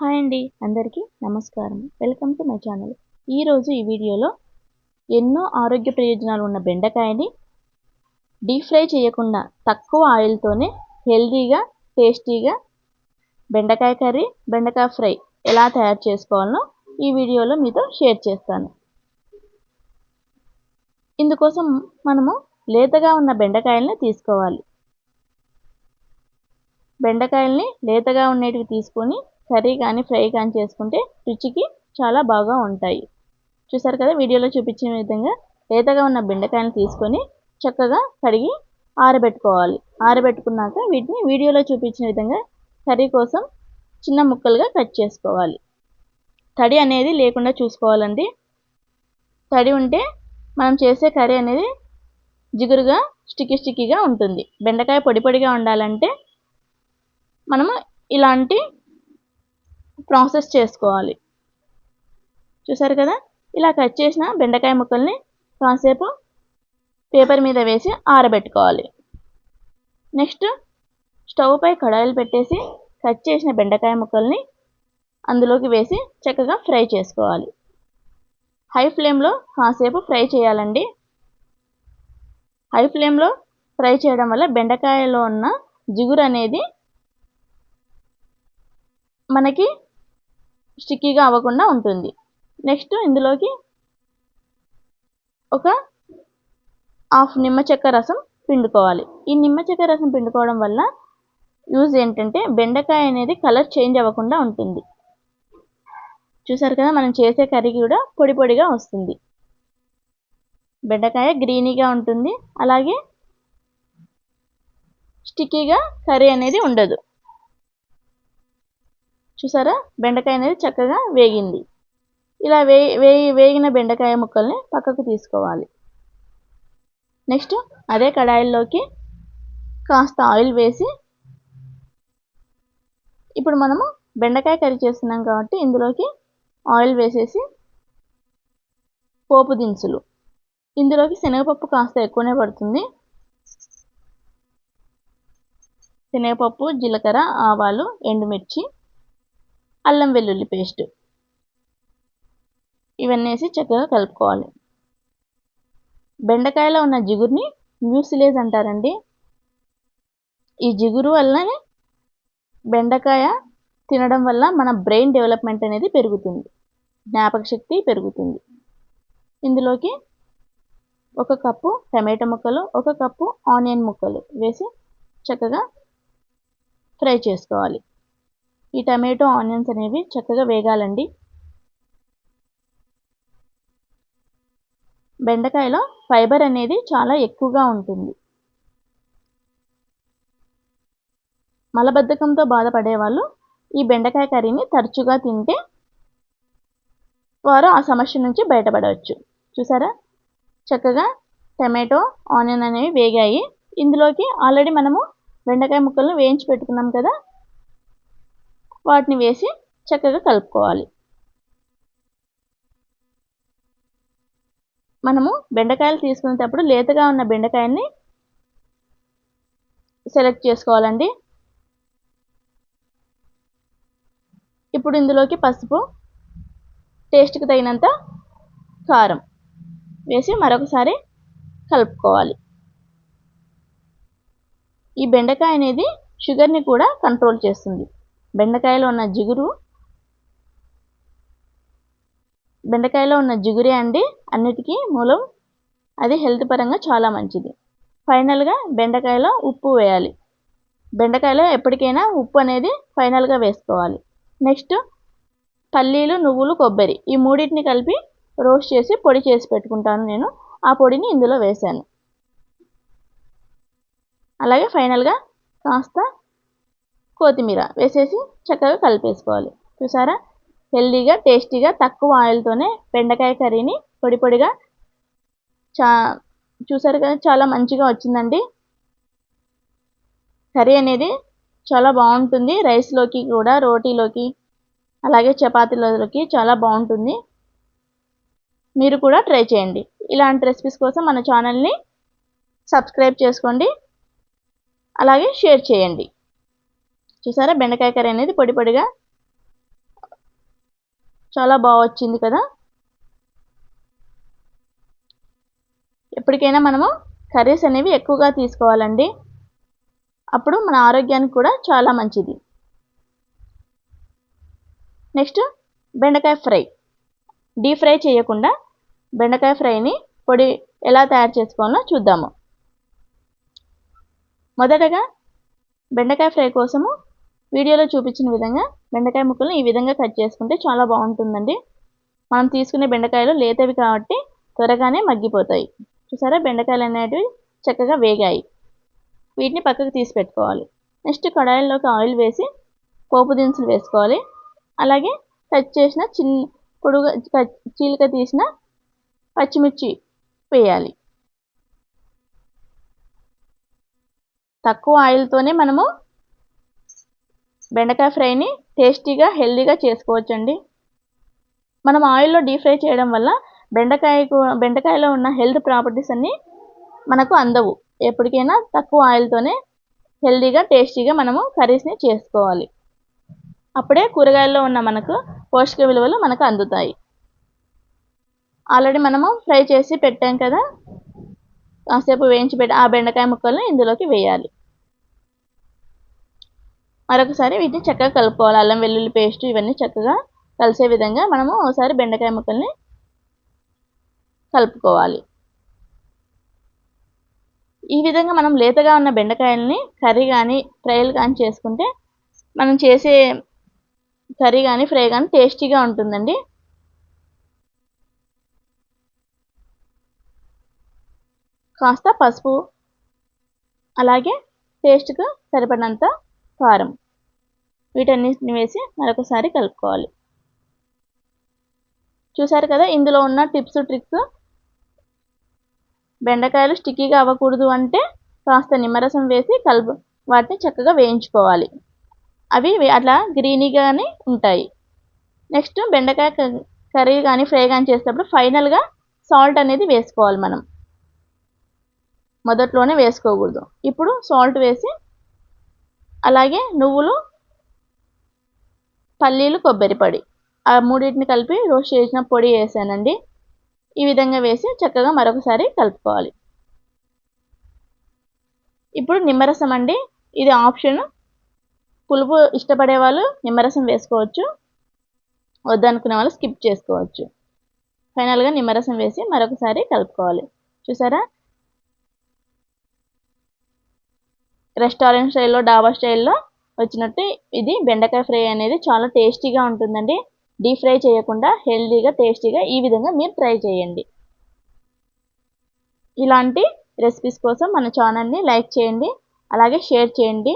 Hi అండి అందరికీ నమస్కారం. Welcome to my channel. ఈరోజు ఈ వీడియోలో ఎన్నో ఆరోగ్య ప్రయోజనాలు ఉన్న బెండకాయని డీప్ ఫ్రై చేయకుండా తక్కువ ఆయిల్తోనే హెల్దీగా టేస్టీగా బెండకాయ కర్రీ బెండకాయ ఫ్రై ఎలా తయారు చేసుకోవాలో ఈ వీడియోలో మీతో షేర్ చేస్తాను. ఇందుకోసం మనము లేతగా ఉన్న బెండకాయల్ని తీసుకోవాలి. బెండకాయల్ని లేతగా ఉండేటివి తీసుకొని కర్రీ కానీ ఫ్రై కానీ చేసుకుంటే రుచికి చాలా బాగా ఉంటాయి. చూసారు కదా వీడియోలో చూపించిన విధంగా లేతగా ఉన్న బెండకాయలు తీసుకొని చక్కగా కడిగి ఆరబెట్టుకోవాలి. ఆరబెట్టుకున్నాక వీటిని వీడియోలో చూపించిన విధంగా కర్రీ కోసం చిన్న ముక్కలుగా కట్ చేసుకోవాలి. తడి అనేది లేకుండా చూసుకోవాలండి. తడి ఉంటే మనం చేసే కర్రీ అనేది జిగురుగా స్టిక్కీ స్టిక్కీగా ఉంటుంది. బెండకాయ పొడి పొడిగా ఉండాలంటే మనము ఇలాంటి ప్రాసెస్ చేసుకోవాలి. చూసారు కదా? ఇలా కట్ చేసిన బెండకాయ ముక్కల్ని కాసేపు పేపర్ మీద వేసి ఆరబెట్టుకోవాలి. నెక్స్ట్ స్టవ్ పై కడాయిలు పెట్టేసి కట్ చేసిన బెండకాయ ముక్కల్ని అందులోకి వేసి చక్కగా ఫ్రై చేసుకోవాలి. హై ఫ్లేమ్లో కాసేపు ఫ్రై చేయాలండి. హై ఫ్లేమ్లో ఫ్రై చేయడం వల్ల బెండకాయలో ఉన్న జిగురు అనేది మనకి స్టిక్కీగా అవ్వకుండా ఉంటుంది. నెక్స్ట్ ఇందులోకి ఒక హాఫ్ నిమ్మ చెక్క రసం పిండుకోవాలి. ఈ నిమ్మ చెక్క రసం పిండుకోవడం వల్ల యూజ్ ఏంటంటే బెండకాయ అనేది కలర్ చేంజ్ అవ్వకుండా ఉంటుంది. చూసారు కదా మనం చేసే కర్రీ కూడా పొడి పొడిగా వస్తుంది. బెండకాయ గ్రీనీగా ఉంటుంది. అలాగే స్టిక్కీగా కర్రీ అనేది ఉండదు. చూసారా? బెండకాయ అనేది చక్కగా వేగింది. ఇలా వే వేగిన బెండకాయ ముక్కల్ని పక్కకు తీసుకోవాలి. నెక్స్ట్ అదే కడాయిల్లోకి కాస్త ఆయిల్ వేసి ఇప్పుడు మనము బెండకాయ కర్రీ చేస్తున్నాం కాబట్టి ఇందులోకి ఆయిల్ వేసేసి పోపు దినుసులు. ఇందులోకి శనగపప్పు కాస్త ఎక్కువనే పడుతుంది. శనగపప్పు జీలకర్ర ఆవాలు ఎండుమిర్చి అల్లం వెల్లుల్లి పేస్ట్. ఇవన్నీ వేసి చక్కగా కలుపుకోవాలి. బెండకాయలో ఉన్న జిగురుని మ్యూసిలేజ్ అంటారండి. ఈ జిగురు వల్లనే బెండకాయ తినడం వల్ల మన బ్రెయిన్ డెవలప్మెంట్ అనేది పెరుగుతుంది. జ్ఞాపక శక్తి పెరుగుతుంది. ఇందులోకి ఒక కప్పు టమాటో ముక్కలు ఒక కప్పు ఆనియన్ ముక్కలు వేసి చక్కగా ఫ్రై చేసుకోవాలి. ఈ టమాటో ఆనియన్స్ అనేవి చక్కగా వేగాలండి. బెండకాయలో ఫైబర్ అనేది చాలా ఎక్కువగా ఉంటుంది. మలబద్ధకంతో బాధపడే వాళ్ళు ఈ బెండకాయ కర్రీని తరచుగా తింటే వారు ఆ సమస్య నుంచి బయటపడవచ్చు. చూసారా? చక్కగా టమాటో ఆనియన్ అనేవి వేగాయి. ఇందులోకి ఆల్రెడీ మనము బెండకాయ ముక్కలను వేయించి పెట్టుకున్నాం కదా వాటిని వేసి చక్కగా కలుపుకోవాలి. మనము బెండకాయలు తీసుకునేటప్పుడు లేతగా ఉన్న బెండకాయని సెలెక్ట్ చేసుకోవాలండి. ఇప్పుడు ఇందులోకి పసుపు టేస్ట్కి తగినంత కారం వేసి మరొకసారి కలుపుకోవాలి. ఈ బెండకాయ అనేది షుగర్ని కూడా కంట్రోల్ చేస్తుంది. బెండకాయలో ఉన్న జిగురు. బెండకాయలో ఉన్న జిగురే అండి అన్నిటికీ మూలం. అది హెల్త్ పరంగా చాలా మంచిది. ఫైనల్గా బెండకాయలో ఉప్పు వేయాలి. బెండకాయలో ఎప్పటికైనా ఉప్పు అనేది ఫైనల్గా వేసుకోవాలి. నెక్స్ట్ పల్లీలు నువ్వులు కొబ్బరి ఈ మూడింటిని కలిపి రోస్ట్ చేసి పొడి చేసి పెట్టుకుంటాను నేను. ఆ పొడిని ఇందులో వేశాను అలాగే ఫైనల్గా కాస్త కొత్తిమీర వేసేసి చక్కగా కలిపేసుకోవాలి. చూసారా? హెల్దీగా టేస్టీగా తక్కువ ఆయిల్తోనే బెండకాయ కర్రీని పొడి పొడిగా చా చూసారు కదా చాలా మంచిగా వచ్చిందండి. కర్రీ అనేది చాలా బాగుంటుంది. రైస్లోకి కూడా రోటీలోకి అలాగే చపాతీలోకి చాలా బాగుంటుంది. మీరు కూడా ట్రై చేయండి. ఇలాంటి రెసిపీస్ కోసం మన ఛానల్ని సబ్స్క్రైబ్ చేసుకోండి. అలాగే షేర్ చేయండి. చూసారా? బెండకాయ కర్రీ అనేది పొడి పొడిగా చాలా బాగా వచ్చింది కదా? ఎప్పటికైనా మనము కర్రీస్ అనేవి ఎక్కువగా తీసుకోవాలండి. అప్పుడు మన ఆరోగ్యానికి కూడా చాలా మంచిది. నెక్స్ట్ బెండకాయ ఫ్రై. డీప్ ఫ్రై చేయకుండా బెండకాయ ఫ్రైని పొడి ఎలా తయారు చేసుకోవాలో చూద్దాము. మొదటగా బెండకాయ ఫ్రై కోసము వీడియోలో చూపించిన విధంగా బెండకాయ ముక్కలను ఈ విధంగా కట్ చేసుకుంటే చాలా బాగుంటుందండి. మనం తీసుకునే బెండకాయలు లేతవి కాబట్టి త్వరగానే మగ్గిపోతాయి. చూసారా? బెండకాయలు అనేటివి చక్కగా వేగాయి. వీటిని పక్కకు తీసి పెట్టుకోవాలి. నెక్స్ట్ కడాయిల్లోకి ఆయిల్ వేసి పోపు దినుసులు వేసుకోవాలి. అలాగే కట్ చేసిన చిన్న పొడుగు చీలిక తీసిన పచ్చిమిర్చి వేయాలి. తక్కువ ఆయిల్తోనే మనము బెండకాయ ఫ్రైని టేస్టీగా హెల్దీగా చేసుకోవచ్చండి. మనం ఆయిల్లో డీప్ ఫ్రై చేయడం వల్ల బెండకాయకు బెండకాయలో ఉన్న హెల్త్ ప్రాపర్టీస్ అన్నీ మనకు అందవు. ఎప్పటికైనా తక్కువ ఆయిల్తోనే హెల్దీగా టేస్టీగా మనము కర్రీస్ని చేసుకోవాలి. అప్పుడే కూరగాయల్లో ఉన్న మనకు పోషక విలువలు మనకు అందుతాయి. ఆల్రెడీ మనము ఫ్రై చేసి పెట్టాం కదా. కాసేపు వేయించి పెట్టి ఆ బెండకాయ ముక్కలను ఇందులోకి వేయాలి. మరొకసారి వీటిని చక్కగా కలుపుకోవాలి. అల్లం వెల్లుల్లి పేస్ట్ ఇవన్నీ చక్కగా కలిసే విధంగా మనము ఒకసారి బెండకాయ ముక్కల్ని కలుపుకోవాలి. ఈ విధంగా మనం లేతగా ఉన్న బెండకాయలని కర్రీ కానీ ఫ్రైలు కానీ చేసుకుంటే మనం చేసే కర్రీ కానీ ఫ్రై కానీ టేస్టీగా ఉంటుందండి. కాస్త పసుపు అలాగే టేస్ట్కు సరిపడినంత కారం. వీటన్నిటిని వేసి మరొకసారి కలుపుకోవాలి. చూసారు కదా ఇందులో ఉన్న టిప్స్ ట్రిక్స్? బెండకాయలు స్టిక్కీగా అవ్వకూడదు అంటే కాస్త నిమ్మరసం వేసి కలుపు వాటిని చక్కగా వేయించుకోవాలి. అవి అట్లా గ్రీనీగానే ఉంటాయి. నెక్స్ట్ బెండకాయ కర్రీ కానీ ఫ్రై కానీ చేసేటప్పుడు ఫైనల్గా సాల్ట్ అనేది వేసుకోవాలి మనం. మొదట్లోనే వేసుకోకూడదు. ఇప్పుడు సాల్ట్ వేసి అలాగే నువ్వులు పల్లీలు కొబ్బరి పొడి. ఆ మూడింటిని కలిపి రోస్ట్ చేసిన పొడి వేసానండి. ఈ విధంగా వేసి చక్కగా మరొకసారి కలుపుకోవాలి. ఇప్పుడు నిమ్మరసం అండి. ఇది ఆప్షన్. పులుపు ఇష్టపడే వాళ్ళు నిమ్మరసం వేసుకోవచ్చు. వద్దనుకునే వాళ్ళు స్కిప్ చేసుకోవచ్చు. ఫైనల్గా నిమ్మరసం వేసి మరొకసారి కలుపుకోవాలి. చూసారా? రెస్టారెంట్ స్టైల్లో డాబా స్టైల్లో వచ్చినట్టు ఇది బెండకాయ ఫ్రై అనేది చాలా టేస్టీగా ఉంటుందండి. డీప్ ఫ్రై చేయకుండా హెల్తీగా టేస్టీగా ఈ విధంగా మీరు ట్రై చేయండి. ఇలాంటి రెసిపీస్ కోసం మన ఛానల్ని లైక్ చేయండి అలాగే షేర్ చేయండి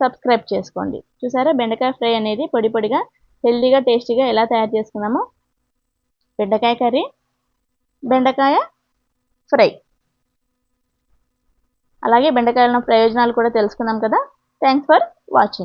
సబ్స్క్రైబ్ చేసుకోండి. చూసారా? బెండకాయ ఫ్రై అనేది పొడి పొడిగా హెల్దీగా టేస్టీగా ఎలా తయారు చేసుకున్నామో? బెండకాయ కర్రీ బెండకాయ ఫ్రై. అలాగే బెండకాయల ప్రయోజనాలు కూడా తెలుసుకున్నాం కదా. Thanks for watching